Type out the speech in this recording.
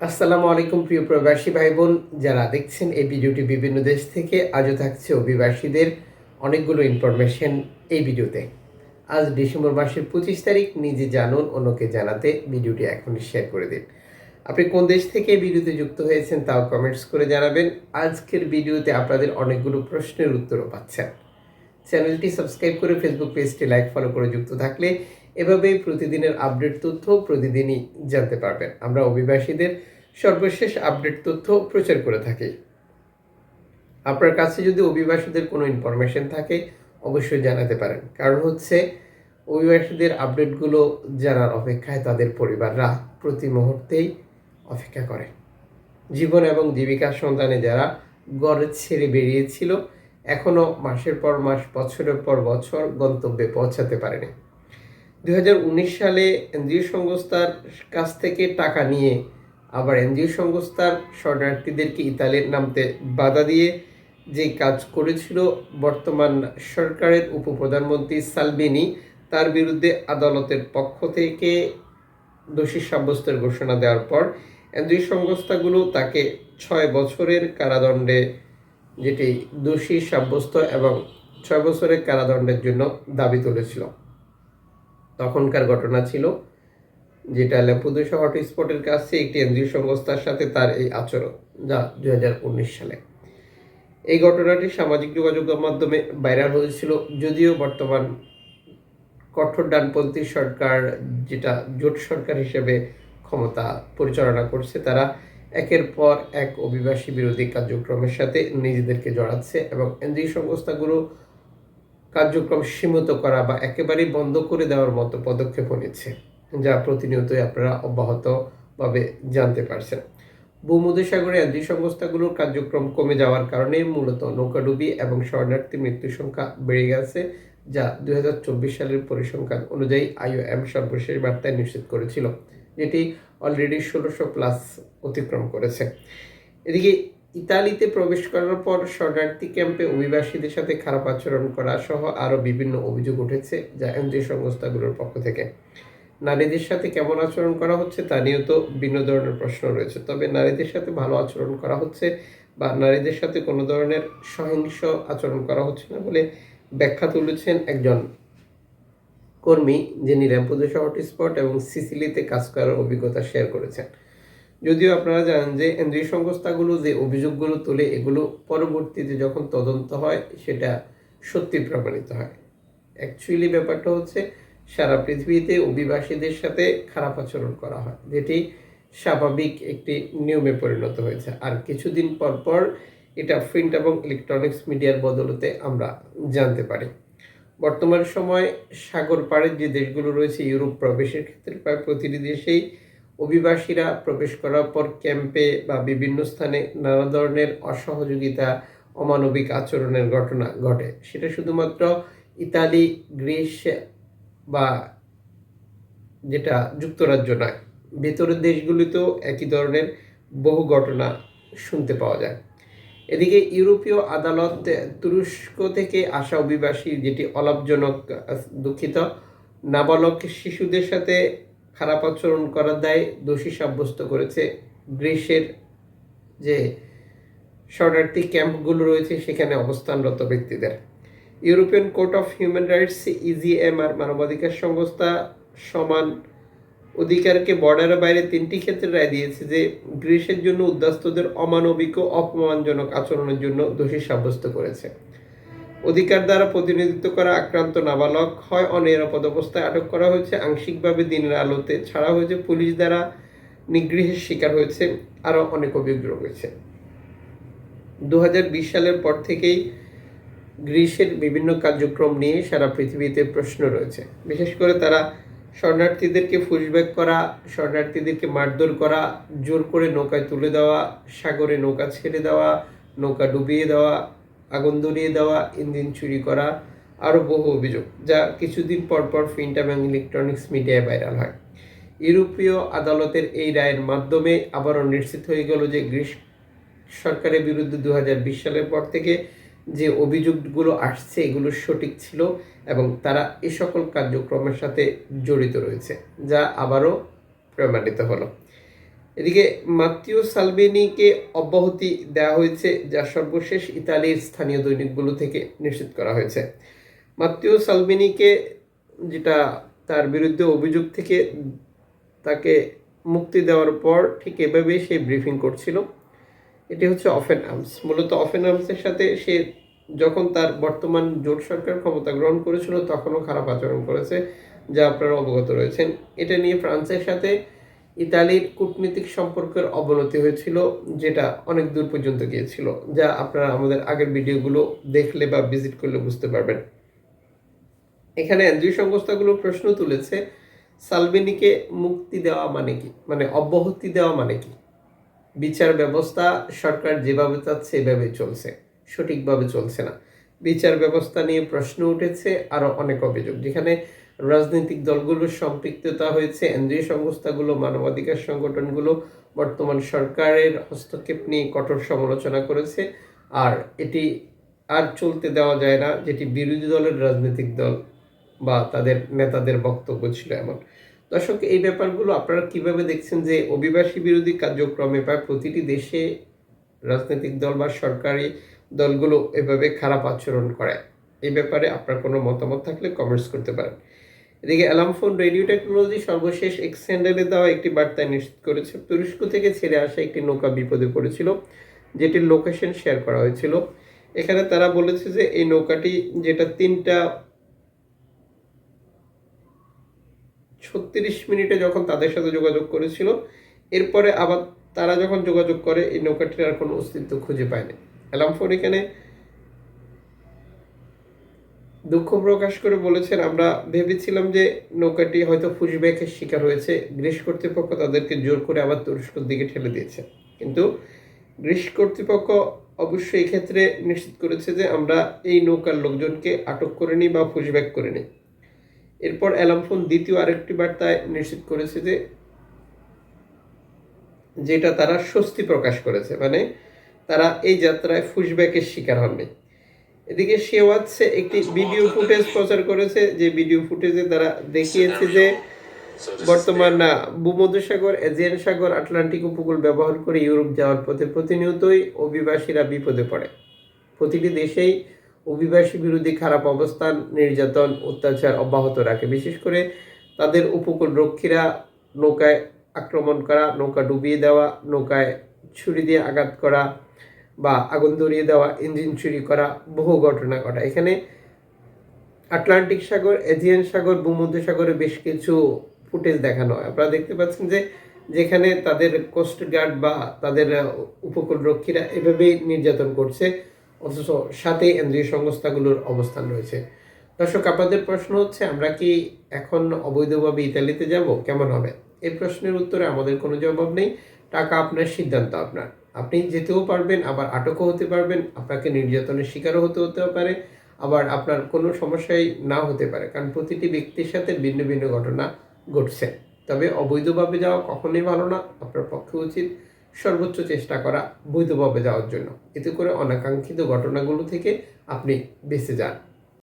আসসালামু আলাইকুম, প্রিয় প্রবাসী ভাই বোন যারা দেখছেন এই ভিডিওটি বিভিন্ন দেশ থেকে, আজও থাকছে অভিবাসীদের অনেকগুলো ইনফরমেশন এই ভিডিওতে। আজ ডিসেম্বর মাসের পঁচিশ তারিখ, নিজে জানুন, অন্যকে জানাতে ভিডিওটি এখনই শেয়ার করে দিন। আপনি কোন দেশ থেকে ভিডিওতে যুক্ত হয়েছেন তাও কমেন্টস করে জানাবেন। আজকের ভিডিওতে আপনাদের অনেকগুলো প্রশ্নের উত্তরও পাচ্ছেন। চ্যানেলটি সাবস্ক্রাইব করে ফেসবুক পেজটি লাইক ফলো করে যুক্ত থাকলে এভাবেই প্রতিদিনের আপডেট তথ্য প্রতিদিনই জানতে পারবেন। আমরা অভিবাসীদের সর্বশেষ আপডেট তথ্য প্রচার করে থাকি। আপনার কাছে যদি অভিবাসীদের কোনো ইনফরমেশন থাকে, অবশ্যই জানাতে পারেন। কারণ হচ্ছে, অভিবাসীদের আপডেটগুলো জানার অপেক্ষায় তাদের পরিবাররা প্রতি মুহূর্তেই অপেক্ষা করে। জীবন এবং জীবিকার সন্ধানে যারা গড় ছেড়ে বেরিয়েছিল এখনও মাসের পর মাস, বছরের পর বছর গন্তব্যে পৌঁছাতে পারেনি। উনিশ সালে এনজিও সংস্থার কাছ থেকে টাকা নিয়ে আবার এনজিও সংস্থার শরণার্থীদেরকে ইতালির নামতে বাধা দিয়ে যে কাজ করেছিল বর্তমান সরকারের উপপ্রধানমন্ত্রী সালবিনি তার বিরুদ্ধে আদালতের পক্ষ থেকে দোষী সাব্যস্তের ঘোষণা দেওয়ার পর এনজিও সংস্থাগুলো তাকে ছয় বছরের কারাদণ্ডে, যেটি দোষী সাব্যস্ত এবং ছয় বছরের কারাদণ্ডের জন্য দাবি তুলেছিল। তখনকার ঘটনা ছিল, যেটা ল্যাম্পুদোসা হটস্পটের কাছে একটি এনজিও সংস্থার সাথে তার এই আচরণ, যা দুই সালে। এই ঘটনাটি সামাজিক যোগাযোগ মাধ্যমে ভাইরাল হয়েছিল, যদিও বর্তমান কঠোর ডানপন্থী সরকার যেটা জোট সরকার হিসেবে ক্ষমতা পরিচালনা করছে, তারা একের পর এক অভিবাসী বিরোধী কার্যক্রমের সাথে নিজেদেরকে জড়াচ্ছে এবং এনজিও সংস্থাগুলো কার্যক্রম সীমিত করা বা একেবারেই বন্ধ করে দেওয়ার মতো পদক্ষেপ নিচ্ছে, যা প্রতিনিয়তই আপনারা অব্যাহতভাবে জানতে পারছেন। ভূমধ্যসাগরে এনজি সংস্থাগুলোর কার্যক্রম কমে যাওয়ার কারণে মূলত নৌকাডুবি এবং শরণার্থী মৃত্যুর সংখ্যা বেড়ে গেছে, যা দু হাজার চব্বিশ সালের পরিসংখ্যান অনুযায়ী আইওএম সর্বশেষ বার্তায় নিশ্চিত করেছিল, যেটি অলরেডি ষোলোশো প্লাস অতিক্রম করেছে। এদিকে ইতালিতে প্রবেশ করার পর শরণার্থী ক্যাম্পে অভিবাসীদের সাথে খারাপ আচরণ করা সহ আরও বিভিন্ন অভিযোগ উঠেছে যা এনজিও সংস্থাগুলোর পক্ষ থেকে। নারীদের সাথে কেমন আচরণ করা হচ্ছে তা নিয়েও তো ভিন্ন ধরনের প্রশ্ন রয়েছে। তবে নারীদের সাথে ভালো আচরণ করা হচ্ছে বা নারীদের সাথে কোনো ধরনের সহিংস আচরণ করা হচ্ছে না বলে ব্যাখ্যা তুলেছেন একজন কর্মী যিনি র্যাম্পোদোসা হটস্পট এবং সিসিলিতে কাজ করার অভিজ্ঞতা শেয়ার করেছেন। যদিও আপনারা জানেন যে এনজিও সংস্থাগুলো যে অভিযোগগুলো তোলে, এগুলো পরবর্তীতে যখন তদন্ত হয়, সেটা সত্যি প্রমাণিত হয়। অ্যাকচুয়ালি ব্যাপারটা হচ্ছে, সারা পৃথিবীতে অভিবাসীদের সাথে খারাপ আচরণ করা হয়, যেটি স্বাভাবিক একটি নিয়মে পরিণত হয়েছে। আর কিছুদিন পর পর এটা প্রিন্ট এবং ইলেকট্রনিক্স মিডিয়ার বদলতে আমরা জানতে পারি। বর্তমান সময় সাগর পাড়ের যে দেশগুলো রয়েছে, ইউরোপ প্রবেশের ক্ষেত্রে প্রায় প্রতিটি দেশেই অভিবাসীরা প্রবেশ করার পর ক্যাম্পে বা বিভিন্ন স্থানে নানা ধরনের অসহযোগিতা, অমানবিক আচরণের ঘটনা ঘটে। সেটা শুধুমাত্র ইতালি, গ্রিস বা যেটা যুক্তরাজ্য নয়, ভেতরের দেশগুলিতেও একই ধরনের বহু ঘটনা শুনতে পাওয়া যায়। এদিকে ইউরোপীয় আদালত তুরস্ক থেকে আসা অভিবাসী, যেটি অলাভজনক, দুঃখিত, নাবালক শিশুদের সাথে খারাপ আচরণ করার দায় দোষী সাব্যস্ত করেছে। গ্রীসের যে শরণার্থী ক্যাম্পগুলো রয়েছে, সেখানে অবস্থানরত ব্যক্তিদের। European court of human rights, EGMR, মানবাধিকার সংস্থা সমান অধিকারকে বর্ডারের বাইরে তিনটি ক্ষেত্রে রায় দিয়েছে যে গ্রীসের জন্য উদ্বাস্তুদের অমানবিক ও অপমানজনক আচরণের জন্য দোষী সাব্যস্ত করেছে। অধিকার দ্বারা প্রতিনিধিত্ব করা আক্রান্ত নাবালক হয়, অনিরাপদ অবস্থায় আটক করা হয়েছে। আংশিকভাবে দিনের আলোতে ছাড়া হয়েছে। পুলিশ দ্বারা নিগৃহের শিকার হয়েছে আরও অনেক অভিজ্ঞ রয়েছে। দু হাজার বিশ সালের পর থেকেই গ্রীসের বিভিন্ন কার্যক্রম নিয়ে সারা পৃথিবীতে প্রশ্ন রয়েছে। বিশেষ করে তারা শরণার্থীদেরকে ফুসব্যাক করা, শরণার্থীদেরকে মারধর করা, জোর করে নৌকায় তুলে দেওয়া, সাগরে নৌকা ছেড়ে দেওয়া, নৌকা ডুবিয়ে দেওয়া আগুন দেওয়া, ইঞ্জিন চুরি করা, আরও বহু অভিযোগ, যা কিছুদিন পর পর প্রিন্ট এবং ইলেকট্রনিক্স মিডিয়ায় ভাইরাল হয়। ইউরোপীয় আদালতের এই রায়ের মাধ্যমে আবারও নিশ্চিত হয়ে গেল যে গ্রীস সরকারের বিরুদ্ধে দু হাজার বিশ সালের পর থেকে যে অভিযোগগুলো আসছে, এগুলো সঠিক ছিল এবং তারা এ সকল কার্যক্রমের সাথে জড়িত রয়েছে, যা আবারও প্রমাণিত হলো। এদিকে মাত্তিও সালবেনিকে অব্যাহতি দেওয়া হয়েছে, যা সর্বশেষ ইতালির স্থানীয় দৈনিকগুলো থেকে নিশ্চিত করা হয়েছে। মাত্তিও সালবেনিকে যেটা তার বিরুদ্ধে অভিযোগ থেকে তাকে মুক্তি দেওয়ার পর ঠিক এভাবেই সে ব্রিফিং করছিল। এটি হচ্ছে অফেন আর্মস। মূলত অফেন আর্মসের সাথে সে যখন তার বর্তমান জোট সরকার ক্ষমতা গ্রহণ করেছিল, তখনও খারাপ আচরণ করেছে, যা আপনারা অবগত রয়েছেন। এটা নিয়ে ফ্রান্সের সাথে ইতালির কূটনীতিক সম্পর্কের অবনতি হয়েছিল, যেটা অনেক দূর পর্যন্ত গিয়েছিল, যা আপনারা আমাদের আগের ভিডিওগুলো দেখলে বা ভিজিট করলে বুঝতে পারবেন। এখানে এনজিও সংস্থাগুলো প্রশ্ন তুলেছে সালবেনিকে মুক্তি দেওয়া মানে কি? মানে অব্যাহতি দেওয়া মানে কি? বিচার ব্যবস্থা সরকার যেভাবে চাচ্ছে, এভাবে চলছে। সঠিকভাবে চলছে না। বিচার ব্যবস্থা নিয়ে প্রশ্ন উঠেছে আরও অনেক অভিযোগ। যেখানে রাজনৈতিক দলগুলোর সম্পৃক্ততা হয়েছে এনজিও সংস্থাগুলো, মানবাধিকার সংগঠনগুলো, বর্তমান সরকারের হস্তক্ষেপ নিয়ে কঠোর সমালোচনা করেছে। আর এটি আর চলতে দেওয়া যায় না, যেটি বিরোধী দলের রাজনৈতিক দল বা তাদের নেতাদের বক্তব্য ছিল এমন। দর্শক, এই ব্যাপারগুলো আপনারা কীভাবে দেখছেন যে অভিবাসী বিরোধী কার্যক্রমে প্রায় প্রতিটি দেশে রাজনৈতিক দল বা সরকারি দলগুলো এভাবে খারাপ আচরণ করে? এই ব্যাপারে আপনার কোনো মতামত থাকলে কমেন্টস করতে পারেন। এদিকে অ্যালামফোন রেডিও টেকনোলজি সর্বশেষ এক্স হ্যান্ডেলে দেওয়া একটি বার্তায় নিশ্চিত করেছে। তুরস্ক থেকে ছেড়ে আসা একটি নৌকা বিপদে পড়েছিল, যেটির লোকেশন শেয়ার করা হয়েছিল। এখানে তারা বলেছে যে এই নৌকাটি, যেটা তিনটা ছত্রিশ মিনিটে যখন তাদের সাথে যোগাযোগ করেছিল, এরপরে আবার তারা যখন যোগাযোগ করে, এই নৌকাটির আর কোনো অস্তিত্ব খুঁজে পায়নি। অ্যালামফোন এখানে দুঃখ প্রকাশ করে বলেছেন, আমরা ভেবেছিলাম যে নৌকাটি হয়তো ফুসব্যাকের শিকার হয়েছে। গ্রিস কর্তৃপক্ষ তাদেরকে জোর করে আবার তুরস্কর দিকে ঠেলে দিয়েছে। কিন্তু গ্রিস কর্তৃপক্ষ অবশ্যই এক্ষেত্রে নিশ্চিত করেছে যে আমরা এই নৌকার লোকজনকে আটক করে নিই বা ফুসব্যাক করে নিই। এরপর অ্যালামফোন দ্বিতীয় আরেকটি বার্তায় নিশ্চিত করেছে যে যেটা তারা স্বস্তি প্রকাশ করেছে মানে তারা এই যাত্রায় ফুসব্যাকের শিকার হননি। এদিকে শেওয়াচ্ছে একটি ভিডিও ফুটেজ প্রচার করেছে, যে ভিডিও ফুটেজে তারা দেখিয়েছে যে বর্তমান ভূমধ্যসাগর এজিয়ান সাগর, আটলান্টিক উপকূল ব্যবহার করে ইউরোপ যাওয়ার পথে প্রতিনিয়তই অভিবাসীরা বিপদে পড়ে। প্রতিটি দেশেই অভিবাসী বিরোধী খারাপ অবস্থান, নির্যাতন, অত্যাচার অব্যাহত রাখে। বিশেষ করে তাদের উপকূল রক্ষীরা নৌকায় আক্রমণ করা, নৌকা ডুবিয়ে দেওয়া, নৌকায় ছুরি দিয়ে আঘাত করা বা আগুন ধরিয়ে দেওয়া, ইঞ্জিন চুরি করা, বহু ঘটনা ঘটা এখানে আটলান্টিক সাগর এজিয়ান সাগর, ভূমধ্যসাগরে বেশ কিছু ফুটেজ দেখানো হয়। আপনারা দেখতে পাচ্ছেন যে যেখানে তাদের কোস্ট গার্ড বা তাদের উপকূল রক্ষীরা এভাবেই নির্যাতন করছে, অথচ সাথে এনজিও সংস্থাগুলোর অবস্থান রয়েছে। দর্শক, আপনাদের প্রশ্ন হচ্ছে, আমরা কি এখন অবৈধভাবে ইতালিতে যাব? কেমন হবে? এই প্রশ্নের উত্তরে আমাদের কোনো জবাব নেই। টাকা আপনার, সিদ্ধান্ত আপনার। আপনি যেতেও পারবেন, আবার আটকও হতে পারবেন, আপনাকে নির্যাতনের শিকারও হতে হতে পারে, আবার আপনার কোনো সমস্যাই না হতে পারে, কারণ প্রতিটি ব্যক্তির সাথে ভিন্ন ভিন্ন ঘটনা ঘটছে। তবে অবৈধভাবে যাওয়া কখনোই ভালো না, আপনার পক্ষে উচিত সর্বোচ্চ চেষ্টা করা বৈধভাবে যাওয়ার জন্য। এতে করে অনাকাঙ্ক্ষিত ঘটনাগুলো থেকে আপনি বেঁচে যান।